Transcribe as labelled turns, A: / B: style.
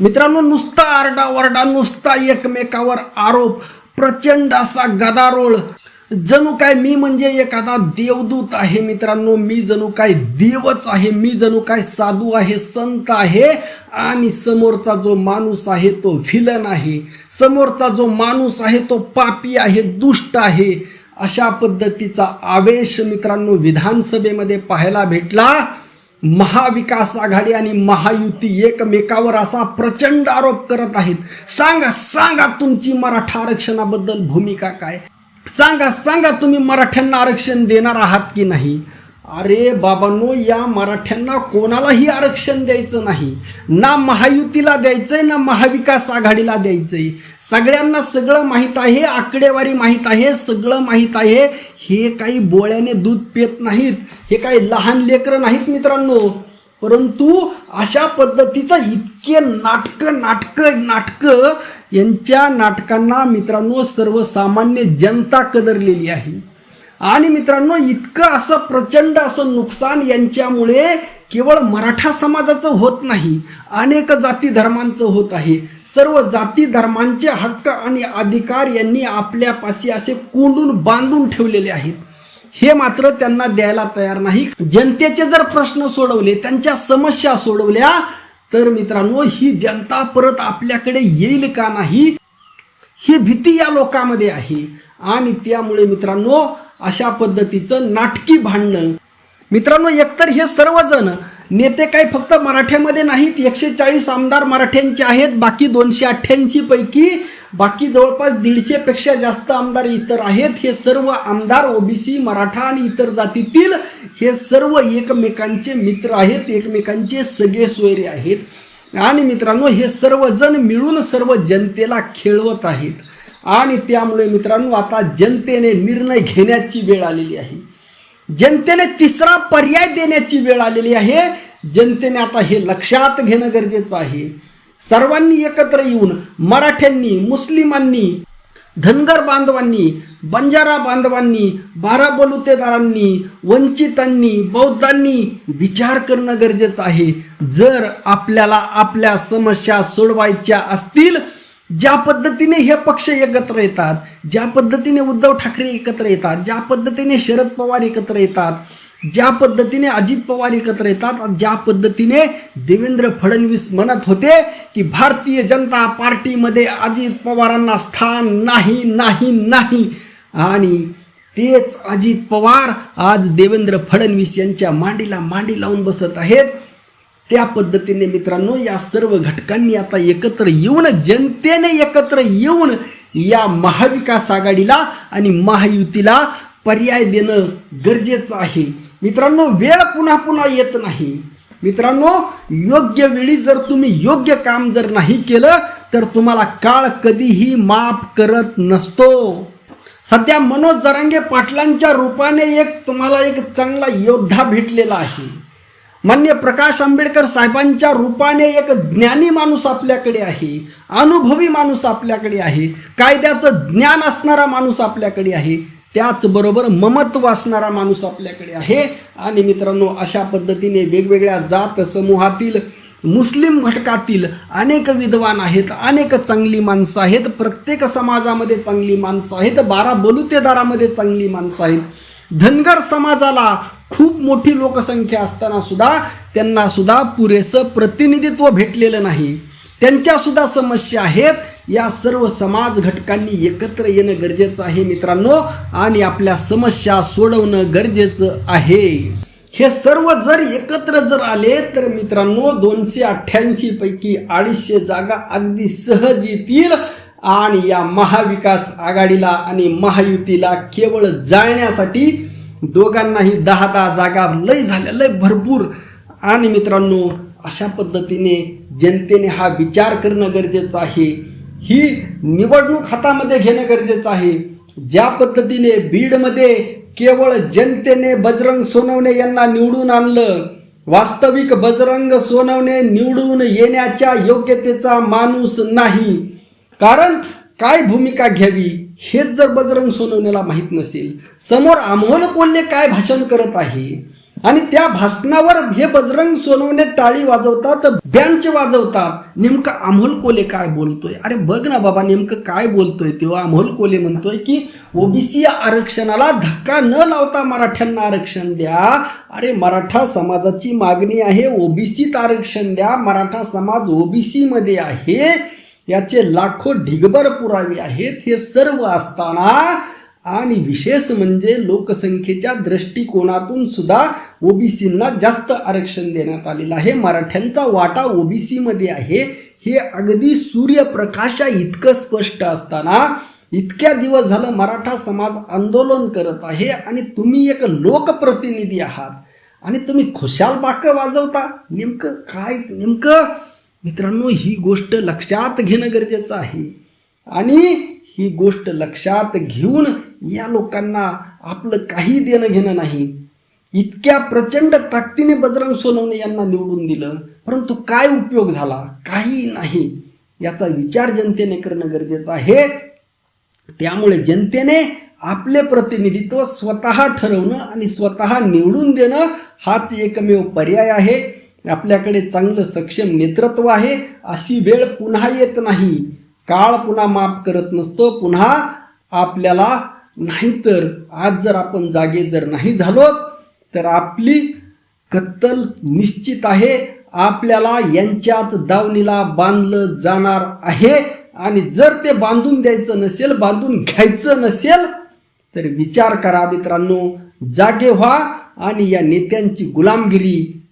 A: मित्रांनो नुसता आरडाओरडा नुसता एकमेकावर आरोप प्रचंड असा गदारोळ. जणू काय मी म्हणजे एखादा देवदूत आहे मित्रांनो मी जणू काय देवच आहे मी जणू काय साधू आहे संत आहे आणि समोरचा जो माणूस आहे तो व्हिलन आहे. समोरचा जो माणूस आहे तो पापी आहे दुष्ट आहे. अशा पद्धतीचा आवेश मित्रांनो विधानसभेमध्ये पाहायला भेटला. महाविकास आघाडी आणि महायुती एकमेकावर असा प्रचंड आरोप करत आहेत. सांगा सांगा तुमची मराठा आरक्षणाबद्दल भूमिका काय? सांगा सांगा तुम्ही मराठ्यांना आरक्षण देणार आहात की नाही? अरे बाबांनो या मराठ्यांना कोणालाही आरक्षण द्यायचं नाही. ना महायुतीला द्यायचंय ना महाविकास आघाडीला द्यायचंय. सगळ्यांना सगळं माहीत आहे आकडेवारी माहीत आहे सगळं माहीत आहे. हे काही बोळ्याने दूध पेत नाहीत हे काही लहान लेकरं नाहीत मित्रांनो. परंतु अशा पद्धतीचं इतके नाटकं नाटकं नाटकं यांच्या नाटकांना मित्रांनो सर्वसामान्य जनता कदरलेली आहे. आणि मित्रांनो इतकं असं प्रचंड असं नुकसान यांच्यामुळे केवळ मराठा समाजाचं होत नाही अनेक जाती धर्मांचं होत आहे. सर्व जाती धर्मांचे हक्क आणि अधिकार यांनी आपल्यापाशी असे कोंडून बांधून ठेवलेले आहेत. हे मात्र त्यांना द्यायला तयार नाही. जनतेचे जर प्रश्न सोडवले त्यांच्या समस्या सोडवल्या तर मित्रांनो ही जनता परत आपल्याकडे येईल का नाही ही भीती या लोकांमध्ये आहे. आणि त्यामुळे मित्रांनो अशा पद्धतीचं नाटकी भांडणं. मित्रांनो एकतर हे सर्वजण नेते काही फक्त मराठ्यामध्ये नाहीत एकशे चाळीस आमदार मराठ्यांचे आहेत बाकी दोनशे अठ्ठ्याऐंशी पैकी बाकी जवळपास दीडशेपेक्षा जास्त आमदार इतर आहेत. हे सर्व आमदार ओबीसी मराठा आणि इतर जातीतील हे सर्व एकमेकांचे मित्र आहेत एकमेकांचे सगळे सोयरे आहेत. आणि मित्रांनो हे सर्वजण मिळून सर्व जनतेला खेळवत आहेत. आणि त्यामुळे मित्रांनो आता जनतेने निर्णय घेण्याची वेळ आलेली आहे. जनतेने तिसरा पर्याय देण्याची वेळ आलेली आहे. जनतेने आता हे लक्षात घेणं गरजेचं आहे. सर्वांनी एकत्र येऊन मराठ्यांनी मुस्लिमांनी धनगर बांधवांनी बंजारा बांधवांनी बारा बलुतेदारांनी वंचितांनी बौद्धांनी विचार करणं गरजेचं आहे. जर आपल्याला आपल्या समस्या सोडवायच्या असतील ज्या पद्धतीने हे पक्ष एकत्र येतात ज्या पद्धतीने उद्धव ठाकरे एकत्र येतात ज्या पद्धतीने शरद पवार एकत्र येतात ज्या पद्धतीने अजित पवार एकत्र येतात ज्या पद्धतीने देवेंद्र फडणवीस म्हणत होते की भारतीय जनता पार्टीमध्ये अजित पवारांना स्थान नाही नाही नाही. आणि तेच अजित पवार आज देवेंद्र फडणवीस यांच्या मांडीला मांडी लावून बसत आहेत. त्या पद्धतीने मित्रांनो या सर्व घटकांनी आता एकत्र येऊन जनतेने एकत्र येऊन या महाविकास आघाडीला आणि महायुतीला पर्याय देणं गरजेचं आहे. मित्रांनो वेळ पुन्हा पुन्हा येत नाही. मित्रांनो योग्य वेळी जर तुम्ही योग्य काम जर नाही केलं तर तुम्हाला काळ कधीही माफ करत नसतो. सध्या मनोज जरांगे पाटलांच्या रूपाने एक तुम्हाला एक चांगला योद्धा भेटलेला आहे. मान्य प्रकाश आंबेडकर साहेबांच्या रूपाने एक ज्ञानी माणूस आपल्याकडे आहे अनुभवी माणूस आपल्याकडे आहे कायद्याचं ज्ञान असणारा माणूस आपल्याकडे आहे त्याचबरोबर ममत्व असणारा माणूस आपल्याकडे आहे. आणि मित्रांनो अशा पद्धतीने वेगवेगळ्या जात समूहातील मुस्लिम घटकातील अनेक विद्वान आहेत अनेक चांगली माणसं आहेत प्रत्येक समाजामध्ये चांगली माणसं आहेत बारा बलुतेदारामध्ये चांगली माणसं आहेत. धनगर समाजाला खूप मोठी लोकसंख्या असताना सुद्धा त्यांना सुद्धा पुरेसं प्रतिनिधित्व भेटलेलं नाही. त्यांच्या सुद्धा समस्या आहेत. या सर्व समाज घटकांनी एकत्र येणं गरजेचं आहे मित्रांनो आणि आपल्या समस्या सोडवणं गरजेचं आहे. हे सर्व जर एकत्र जर आले तर मित्रांनो दोनशे अठ्ठ्याऐंशी पैकी अडीचशे जागा अगदी सहज येतील आणि या महाविकास आघाडीला आणि महायुतीला केवळ जाळण्यासाठी दोघांनाही दहा दहा जागा लय झाल्या लय भरपूर. आणि मित्रांनो अशा पद्धतीने जनतेने हा विचार करणं गरजेचं आहे. ही निवडणूक हातामध्ये घेणं गरजेचं आहे. ज्या पद्धतीने बीडमध्ये केवळ जनतेने बजरंग सोनवणे यांना निवडून आणलं वास्तविक बजरंग सोनवणे निवडून येण्याच्या योग्यतेचा माणूस नाही. कारण काय भूमिका घ्यावी? हेच जर बजरंग सोनवण्याला माहीत नसेल समोर अमोल कोल्हे काय भाषण करत आहे आणि त्या भाषणावर हे बजरंग सोनवणे टाळी वाजवतात बँच वाजवतात नेमकं अमोल कोले काय बोलतोय? अरे बघ ना बाबा नेमकं काय बोलतोय? तेव्हा अमोल कोले म्हणतोय की ओबीसी आरक्षणाला धक्का न लावता मराठ्यांना आरक्षण द्या. अरे मराठा समाजाची मागणी आहे ओबीसीत आरक्षण द्या. मराठा समाज ओबीसी मध्ये आहे. याचे लाखो ढिगभर पुरावे आहेत हे सर्व असताना आणि विशेष म्हणजे लोकसंख्येच्या दृष्टिकोनातून सुद्धा ओबीसींना जास्त आरक्षण देण्यात आलेलं आहे. मराठ्यांचा वाटा ओबीसीमध्ये आहे. हे अगदी सूर्यप्रकाशा इतकं स्पष्ट असताना इतक्या दिवस झालं मराठा समाज आंदोलन करत आहे आणि तुम्ही एक लोकप्रतिनिधी आहात. आणि तुम्ही खुशाल बाक वाजवता. नेमकं काय? नेमकं मित्रांनो ही गोष्ट लक्षात घेणं गरजेचं आहे. आणि ही गोष्ट लक्षात घेऊन या लोकांना आपलं काही देणं घेणं नाही. इतक्या प्रचंड ताकदीने बजरंग सोनवणे यांना निवडून दिलं परंतु काय उपयोग झाला? काही नाही. याचा विचार जनतेने करणं गरजेचं आहे. त्यामुळे जनतेने आपले प्रतिनिधित्व स्वतः ठरवणं आणि स्वतः निवडून देणं हाच एकमेव पर्याय आहे. आपल्याकडे चांगलं सक्षम नेतृत्व आहे अशी वेळ पुन्हा येत नाही. काळ पुन्हा माफ करत नसतो पुन्हा आपल्याला नाहीतर आज जर आपण जागे जर नाही झालो तर आपली कत्तल निश्चित आहे. आपल्याला यांच्याच दावणीला बांधलं जाणार आहे. आणि जर ते बांधून द्यायचं नसेल बांधून घ्यायचं नसेल तर विचार करा मित्रांनो जागे व्हा आणि या नेत्यांची गुलामगिरी